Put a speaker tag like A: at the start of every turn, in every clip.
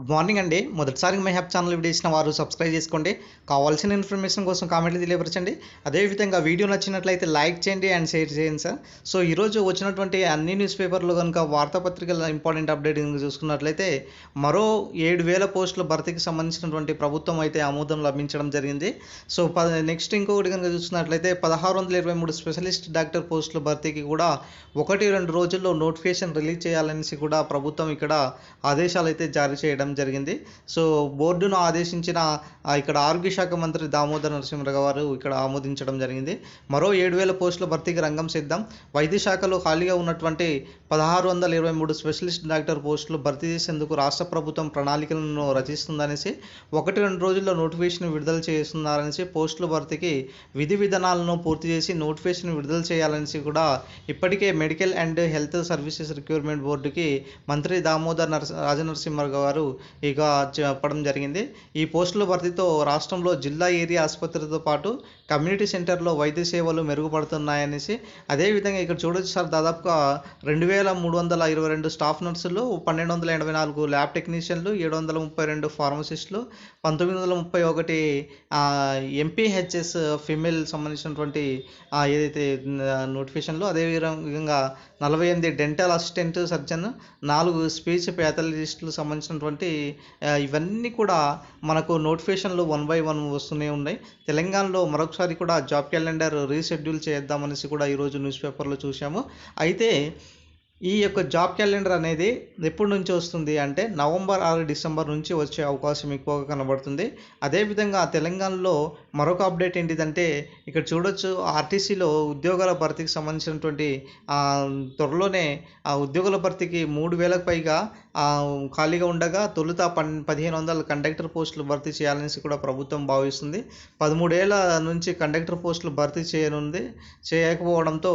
A: Good morning అండి మొదటిసారి my హ్యాప్ channel video ఇచ్చిన వారు సబ్స్క్రైబ్ చేసుకోండి. కావాల్సిన ఇన్ఫర్మేషన్ కోసం కామెంట్లు తెలియపరచండి. అదేవిధంగా వీడియో నచ్చినట్లయితే లైక్ చేయండి అండ్ షేర్ చేయండి సార్ సో ఈరోజు వచ్చినటువంటి అన్ని న్యూస్ పేపర్లు కనుక వార్తాపత్రికల ఇంపార్టెంట్ అప్డేట్ కనుక చూసుకున్నట్లయితే మరో ఏడు వేల పోస్టుల భర్తీకి సంబంధించినటువంటి ప్రభుత్వం అయితే ఆమోదం లభించడం జరిగింది. సో ప నెక్స్ట్ ఇంకొకటి కనుక చూసుకున్నట్లయితే పదహారు వందల ఇరవై మూడు స్పెషలిస్ట్ డాక్టర్ పోస్టుల భర్తీకి కూడా ఒకటి రెండు రోజుల్లో నోటిఫికేషన్ రిలీజ్ చేయాలనేసి కూడా ప్రభుత్వం ఇక్కడ ఆదేశాలు అయితే జారీ చేయడం జరిగింది. సో బోర్డును ఆదేశించిన ఇక్కడ ఆరోగ్య శాఖ మంత్రి దామోదర్ నరసింహరావు గారు ఇక్కడ ఆమోదించడం జరిగింది. మరో ఏడు వేల పోస్టుల భర్తీకి రంగం సిద్ధం. వైద్య శాఖలో ఖాళీగా ఉన్నటువంటి పదహారు వందల ఇరవై మూడు స్పెషలిస్ట్ డాక్టర్ పోస్టులు భర్తీ చేసేందుకు రాష్ట్ర ప్రభుత్వం ప్రణాళికలను రచిస్తుందనేసి ఒకటి రెండు రోజుల్లో నోటిఫికేషన్ విడుదల చేస్తున్నారనేసి పోస్టుల భర్తీకి విధి విధానాలను పూర్తి చేసి నోటిఫికేషన్ విడుదల చేయాలనేసి కూడా ఇప్పటికే medical and health services recruitment బోర్డుకి మంత్రి దామోదర్ నరస రాజనరసింహరావు గారు ఇక చెప్పడం జరిగింది. ఈ పోస్టుల భర్తీతో రాష్ట్రంలో జిల్లా ఏరియా ఆసుపత్రితో పాటు కమ్యూనిటీ సెంటర్లో వైద్య సేవలు మెరుగుపడుతున్నాయనేసి అదేవిధంగా ఇక్కడ చూడొచ్చు సార్ దాదాపుగా రెండు వేల మూడు వందల ఇరవై రెండు స్టాఫ్ నర్సులు పన్నెండు వందల ఎనభై నాలుగు ల్యాబ్ టెక్నీషియన్లు ఏడు వందల ముప్పై రెండు ఫార్మసిస్టులు పంతొమ్మిది వందల ముప్పై ఒకటి ఎంపీహెచ్ఎస్ ఫిమేల్ సంబంధించినటువంటి ఏదైతే నోటిఫికేషన్లు అదే విధంగా నలభై ఎనిమిది డెంటల్ అసిస్టెంట్ సర్జన్ నాలుగు స్పీచ్ ప్యాథలజిస్టులు సంబంధించినటువంటి ఆ, ఇవన్నీ కూడా మనకు నోటిఫికేషన్లు వన్ బై వన్ వస్తూనే ఉన్నాయి. తెలంగాణలో మరొకసారి కూడా జాబ్ క్యాలెండర్ రీషెడ్యూల్ చేద్దామనేసి కూడా ఈరోజు న్యూస్ పేపర్లో చూసాము అయితే ఈ యొక్క జాబ్ క్యాలెండర్ అనేది ఎప్పటి నుంచి వస్తుంది అంటే నవంబర్ ఆరు డిసెంబర్ నుంచి వచ్చే అవకాశం ఎక్కువగా కనబడుతుంది. అదేవిధంగా తెలంగాణలో మరొక అప్డేట్ ఏంటిదంటే ఇక్కడ చూడొచ్చు ఆర్టీసీలో ఉద్యోగాల భర్తీకి సంబంధించినటువంటి త్వరలోనే ఆ ఉద్యోగుల భర్తీకి మూడు వేలకు పైగా ఖాళీగా ఉండగా తొలుత పన్ పదిహేను వందల కండక్టర్ పోస్టులు భర్తీ చేయాలనేసి కూడా ప్రభుత్వం భావిస్తుంది. పదమూడేళ్ళ నుంచి కండక్టర్ పోస్టులు భర్తీ చేయనుంది చేయకపోవడంతో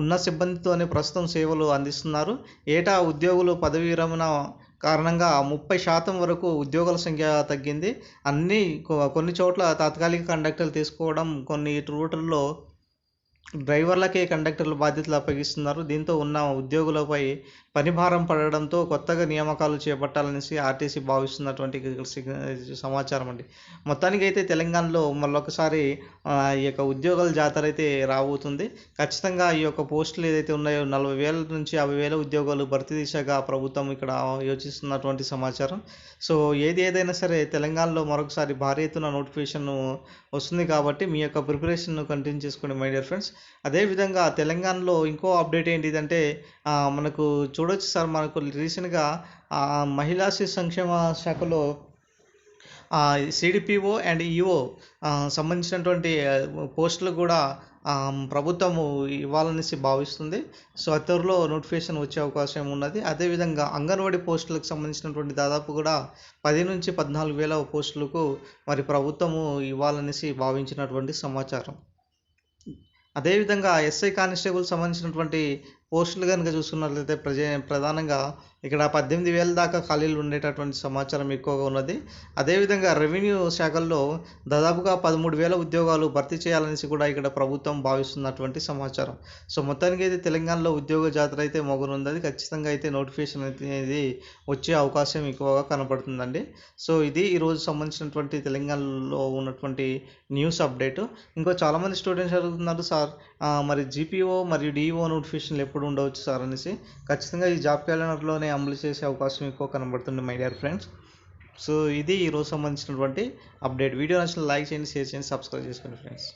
A: ఉన్న సిబ్బందితోనే ప్రస్తుతం సేవలు అందిస్తుంది అందిస్తున్నారు ఏటా ఉద్యోగులు పదవీ విరమణ కారణంగా ముప్పై శాతం వరకు ఉద్యోగుల సంఖ్య తగ్గింది. అన్ని కొన్ని చోట్ల తాత్కాలిక కండక్టర్లు తీసుకోవడం కొన్ని రూట్లలో డ్రైవర్లకే కండక్టర్ల బాధ్యతలు అప్పగిస్తున్నారు. దీంతో ఉన్న ఉద్యోగులపై పని భారం పడడంతో కొత్తగా నియామకాలు చేపట్టాలనేసి ఆర్టీసీ భావిస్తున్నటువంటి సమాచారం అండి. మొత్తానికి అయితే తెలంగాణలో మళ్ళొకసారి ఈ యొక్క ఉద్యోగాల జాతర అయితే రాబోతుంది. ఖచ్చితంగా ఈ యొక్క పోస్టులు ఏదైతే ఉన్నాయో నలభై వేల నుంచి యాభై వేల ఉద్యోగాలు భర్తీ దిశగా ప్రభుత్వం ఇక్కడ యోచిస్తున్నటువంటి సమాచారం. సో ఏది ఏదైనా సరే తెలంగాణలో మరొకసారి భారీ ఎత్తున నోటిఫికేషన్ వస్తుంది కాబట్టి మీ యొక్క ప్రిపరేషన్ కంటిన్యూ చేసుకోండి మై డియర్ ఫ్రెండ్స్. అదేవిధంగా తెలంగాణలో ఇంకో అప్డేట్ ఏంటిదంటే మనకు చూడొచ్చు సార్ మనకు రీసెంట్గా మహిళా శిశు సంక్షేమ శాఖలో సిడిపిఓ అండ్ ఈఓ సంబంధించినటువంటి పోస్టులు కూడా ప్రభుత్వము ఇవ్వాలనేసి భావిస్తుంది. సో త్వరలో నోటిఫికేషన్ వచ్చే అవకాశం ఉన్నది. అదేవిధంగా అంగన్వాడీ పోస్టులకు సంబంధించినటువంటి దాదాపు కూడా పది నుంచి పద్నాలుగు వేల పోస్టులకు మరి ప్రభుత్వము ఇవ్వాలనేసి భావించినటువంటి సమాచారం. అదేవిధంగా ఎస్ఐ కానిస్టేబుల్ సంబంధించినటువంటి పోస్టులు కనుక చూసుకున్నట్లయితే ప్రజ ప్రధానంగా ఇక్కడ పద్దెనిమిది వేల దాకా ఖాళీలు ఉండేటటువంటి సమాచారం ఎక్కువగా ఉన్నది. అదేవిధంగా రెవెన్యూ శాఖల్లో దాదాపుగా పదమూడు వేల ఉద్యోగాలు భర్తీ చేయాలనేసి కూడా ఇక్కడ ప్రభుత్వం భావిస్తున్నటువంటి సమాచారం. సో మొత్తానికి అయితే తెలంగాణలో ఉద్యోగ జాతర అయితే మొగనుంది ఖచ్చితంగా అయితే నోటిఫికేషన్ అనేది వచ్చే అవకాశం ఎక్కువగా కనపడుతుందండి సో ఇది ఈరోజు సంబంధించినటువంటి తెలంగాణలో ఉన్నటువంటి న్యూస్ అప్డేట్. ఇంకో చాలామంది స్టూడెంట్స్ అడుగుతున్నారు సార్ మరి జీపీఓ మరియు డిఈఓ నోటిఫికేషన్లు ఎప్పుడు ఉండవచ్చు సార్ అనేసి. ఖచ్చితంగా ఈ జాబ్ క్యాలెండర్లోనే అమలు చేసే అవకాశం ఎక్కువ కనబడుతుంది మై డియర్ ఫ్రెండ్స్ సో ఇది ఈరోజు సంబంధించినటువంటి అప్డేట్. వీడియో నచ్చిన లైక్ చేయండి షేర్ చేయండి సబ్స్క్రైబ్ చేసుకోండి ఫ్రెండ్స్